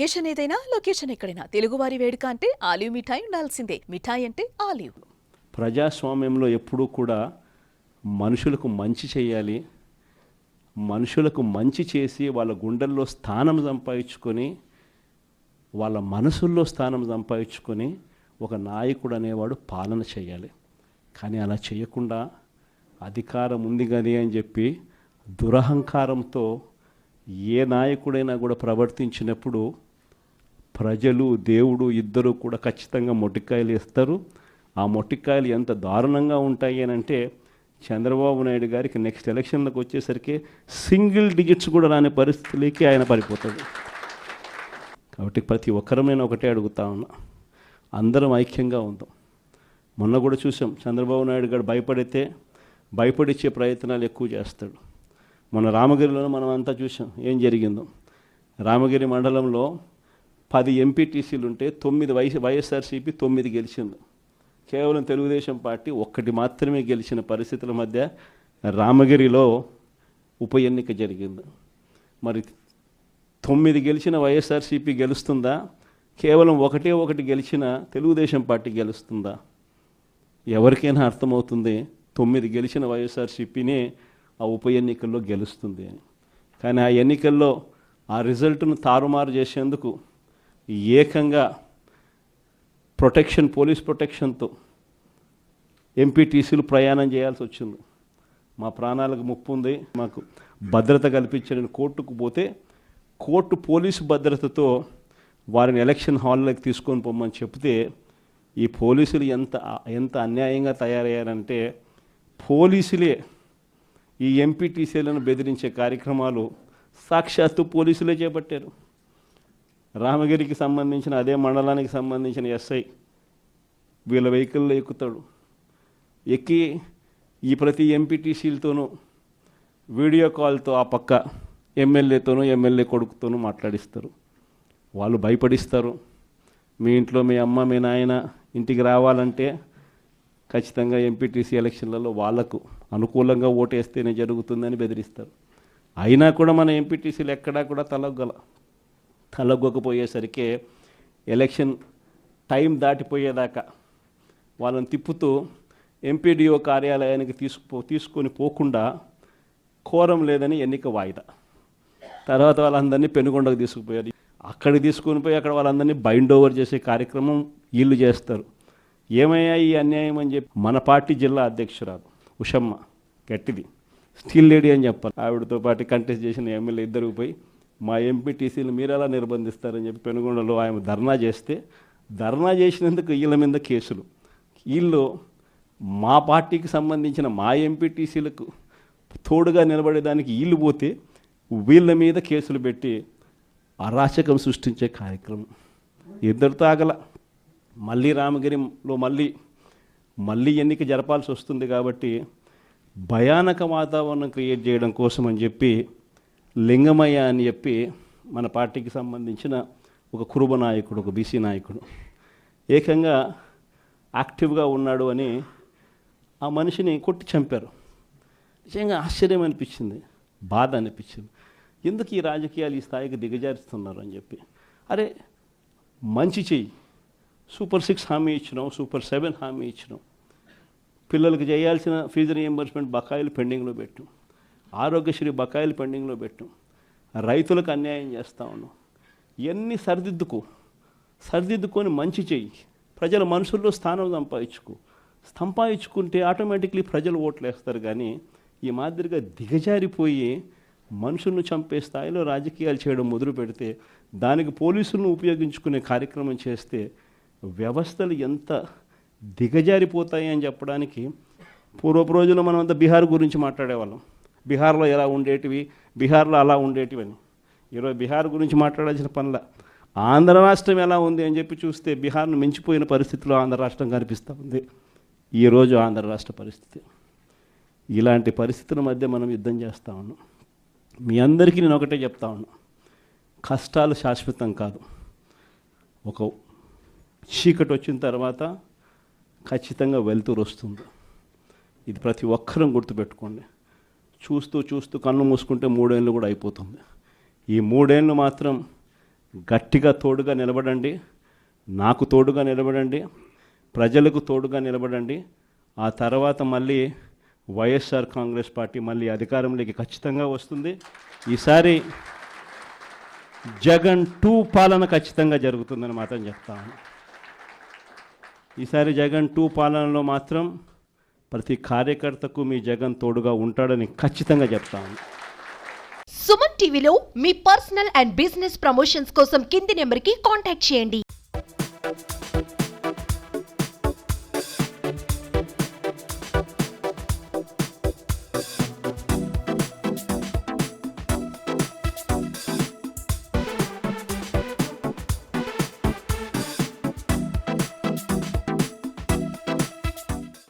Occasion ఏదైనా location ఎక్కడైనా. తెలుగువారి వేడుక అంటే ఆలివ్ మిఠాయి ఉండాల్సిందే. మిఠాయి అంటే ఆలివ్. ప్రజాస్వామ్యంలో ఎప్పుడూ కూడా మనుషులకు మంచి చేయాలి. మనుషులకు మంచి చేసి వాళ్ళ గుండెల్లో స్థానం సంపాదించుకొని వాళ్ళ మనసుల్లో స్థానం సంపాదించుకొని ఒక నాయకుడు అనేవాడు పాలన చేయాలి. కానీ అలా చేయకుండా అధికారం ఉంది కానీ అని చెప్పి దురహంకారంతో ఏ నాయకుడైనా కూడా ప్రవర్తించినప్పుడు ప్రజలు దేవుడు ఇద్దరు కూడా ఖచ్చితంగా మొట్టికాయలు ఇస్తారు. ఆ మొట్టికాయలు ఎంత దారుణంగా ఉంటాయి అని అంటే చంద్రబాబు నాయుడు గారికి నెక్స్ట్ ఎలక్షన్లకు వచ్చేసరికి సింగిల్ డిజిట్స్ కూడా రాని పరిస్థితులకి ఆయన పడిపోతాడు. కాబట్టి ప్రతి ఒక్కరం నేను ఒకటే అడుగుతా ఉన్నా. అందరం ఐక్యంగా ఉందాం. మొన్న కూడా చూసాం చంద్రబాబు నాయుడు గారు భయపడితే భయపడిచ్చే ప్రయత్నాలు ఎక్కువ చేస్తాడు. మన రామగిరిలో మనం అంతా చూసాం ఏం జరిగిందో. రామగిరి మండలంలో పది ఎంపీటీసీలు ఉంటే తొమ్మిది వై వైఎస్ఆర్సీపీ తొమ్మిది గెలిచింది. కేవలం తెలుగుదేశం పార్టీ ఒక్కటి మాత్రమే గెలిచిన పరిస్థితుల మధ్య రామగిరిలో ఉప ఎన్నిక జరిగింది. మరి తొమ్మిది గెలిచిన వైఎస్ఆర్సీపీ గెలుస్తుందా? కేవలం ఒకటే ఒకటి గెలిచిన తెలుగుదేశం పార్టీ గెలుస్తుందా? ఎవరికైనా అర్థమవుతుంది తొమ్మిది గెలిచిన వైఎస్ఆర్సీపీనే ఆ ఉప ఎన్నికల్లో గెలుస్తుంది అని. కానీ ఆ ఎన్నికల్లో ఆ రిజల్ట్ను తారుమారు చేసేందుకు ఏకంగా ప్రొటెక్షన్ పోలీస్ ప్రొటెక్షన్తో ఎంపీటీసీలు ప్రయాణం చేయాల్సి వచ్చింది. మా ప్రాణాలకు ముప్పు ఉంది. మాకు భద్రత కల్పించని కోర్టుకు పోతే కోర్టు పోలీసు భద్రతతో వారిని ఎలక్షన్ హాల్లోకి తీసుకొని పోమని చెప్తే ఈ పోలీసులు ఎంత ఎంత అన్యాయంగా తయారయ్యారంటే పోలీసులే ఈ ఎంపీటీసీలను బెదిరించే కార్యక్రమాలు సాక్షాత్తు పోలీసులే చేపట్టారు. రామగిరికి సంబంధించిన అదే మండలానికి సంబంధించిన ఎస్ఐ వీళ్ళ వెహికల్లో ఎక్కుతాడు. ఎక్కి ఈ ప్రతి ఎంపీటీసీలతోనూ వీడియో కాల్తో ఆ పక్క ఎమ్మెల్యేతోనూ ఎమ్మెల్యే కొడుకుతోనూ మాట్లాడిస్తారు. వాళ్ళు భయపడిస్తారు. మీ ఇంట్లో మీ అమ్మ మీ నాయన ఇంటికి రావాలంటే ఖచ్చితంగా ఎంపీటీసీ ఎలక్షన్లలో వాళ్ళకు అనుకూలంగా ఓటేస్తేనే జరుగుతుందని బెదిరిస్తారు. అయినా కూడా మన ఎంపీటీసీలు ఎక్కడా కూడా తలగల తలగ్గకపోయేసరికి ఎలక్షన్ టైం దాటిపోయేదాకా వాళ్ళని తిప్పుతూ ఎంపీడీఓ కార్యాలయానికి తీసుకుపో తీసుకొని పోకుండా కోరం లేదని ఎన్నిక వాయిదా. తర్వాత వాళ్ళందరినీ పెనుగొండకు తీసుకుపోయారు అక్కడికి తీసుకొని పోయి అక్కడ వాళ్ళందరినీ బైండ్ ఓవర్ చేసే కార్యక్రమం వీళ్ళు చేస్తారు. ఏమయ్యా ఈ అన్యాయం అని చెప్పి మన పార్టీ జిల్లా అధ్యక్షురాలు ఉషమ్మ గట్టిది. స్టీల్ లేడీ అని చెప్పాలి. ఆవిడతో పాటు కంటెస్ట్ చేసిన ఎమ్మెల్యే ఇద్దరు పోయి మా ఎంపీటీసీలు మీరు ఎలా నిర్బంధిస్తారని చెప్పి పెనుగొండలో ఆయన ధర్నా చేస్తే ధర్నా చేసినందుకు వీళ్ళ మీద కేసులు. వీళ్ళు మా పార్టీకి సంబంధించిన మా ఎంపీటీసీలకు తోడుగా నిలబడేదానికి వీళ్ళు పోతే వీళ్ళ మీద కేసులు పెట్టి అరాచకం సృష్టించే కార్యక్రమం. ఇద్దరితో ఆగల మళ్ళీ రామగిరిలో మళ్ళీ మళ్ళీ ఎన్నిక జరపాల్సి వస్తుంది కాబట్టి భయానక వాతావరణం క్రియేట్ చేయడం కోసం అని చెప్పి లింగమయ్య అని చెప్పి మన పార్టీకి సంబంధించిన ఒక కురుబ నాయకుడు ఒక బీసీ నాయకుడు. ఏకంగా యాక్టివ్గా ఉన్నాడు అని ఆ మనిషిని కొట్టి చంపారు. నిజంగా ఆశ్చర్యం అనిపించింది బాధ అనిపించింది. ఎందుకు ఈ రాజకీయాలు ఈ స్థాయికి దిగజారుస్తున్నారు అని చెప్పి. అరే మంచి చెయ్యి. సూపర్ సిక్స్ హామీ ఇచ్చినాం సూపర్ సెవెన్ హామీ ఇచ్చినాం. పిల్లలకు చేయాల్సిన ఫీజు రియంబర్స్మెంట్ బకాయిలు పెండింగ్లో పెట్టు. ఆరోగ్యశ్రీ బకాయిలు పెండింగ్లో పెట్టాం. రైతులకు అన్యాయం చేస్తా ఉన్నాం ఇవన్నీ సరిదిద్దుకో. సరిదిద్దుకొని మంచి చెయ్యి. ప్రజల మనసుల్లో స్థానం సంపాదించుకో. సంపాదించుకుంటే ఆటోమేటిక్లీ ప్రజలు ఓట్లు వేస్తారు కానీ ఈ మాదిరిగా దిగజారిపోయి మనుషులను చంపే స్థాయిలో రాజకీయాలు చేయడం మొదలు పెడితే దానికి పోలీసులను ఉపయోగించుకునే కార్యక్రమం చేస్తే వ్యవస్థలు ఎంత దిగజారిపోతాయి అని చెప్పడానికి పూర్వపు రోజుల్లో మనం అంతా బీహార్ గురించి మాట్లాడేవాళ్ళం. బీహార్లో ఎలా ఉండేటివి బీహార్లో అలా ఉండేటివి అని ఈరోజు బీహార్ గురించి మాట్లాడాల్సిన పనుల. ఆంధ్ర రాష్ట్రం ఎలా ఉంది అని చెప్పి చూస్తే బీహార్ను మించిపోయిన పరిస్థితిలో ఆంధ్ర రాష్ట్రం కనిపిస్తూ ఉంది. ఈరోజు ఆంధ్ర రాష్ట్ర పరిస్థితి. ఇలాంటి పరిస్థితుల మధ్య మనం యుద్ధం చేస్తూ ఉన్నాం. మీ అందరికీ నేను ఒకటే చెప్తా ఉన్నాను కష్టాలు శాశ్వతం కాదు. ఒక చీకటి వచ్చిన తర్వాత ఖచ్చితంగా వెలుతురు వస్తుంది. ఇది ప్రతి ఒక్కరం గుర్తుపెట్టుకోండి. చూస్తూ చూస్తూ కన్ను మూసుకుంటే మూడేళ్ళు కూడా అయిపోతుంది. ఈ మూడేళ్ళు మాత్రం గట్టిగా తోడుగా నిలబడండి. నాకు తోడుగా నిలబడండి. ప్రజలకు తోడుగా నిలబడండి. ఆ తర్వాత మళ్ళీ వైఎస్ఆర్ కాంగ్రెస్ పార్టీ మళ్ళీ అధికారంలోకి ఖచ్చితంగా వస్తుంది. ఈసారి జగన్ టూ పాలన ఖచ్చితంగా జరుగుతుందని మాత్రం చెప్తాను ఈసారి జగన్ టూ పాలనలో మాత్రం ప్రతి కార్యకర్తకు మీ జగన్ తోడుగా ఉంటాడని ఖచ్చితంగా చెప్తాను. సుమన్ టీవీలో మీ పర్సనల్ అండ్ బిజినెస్ ప్రమోషన్స్ కోసం కింది నెంబర్కి కాంటాక్ట్ చేయండి.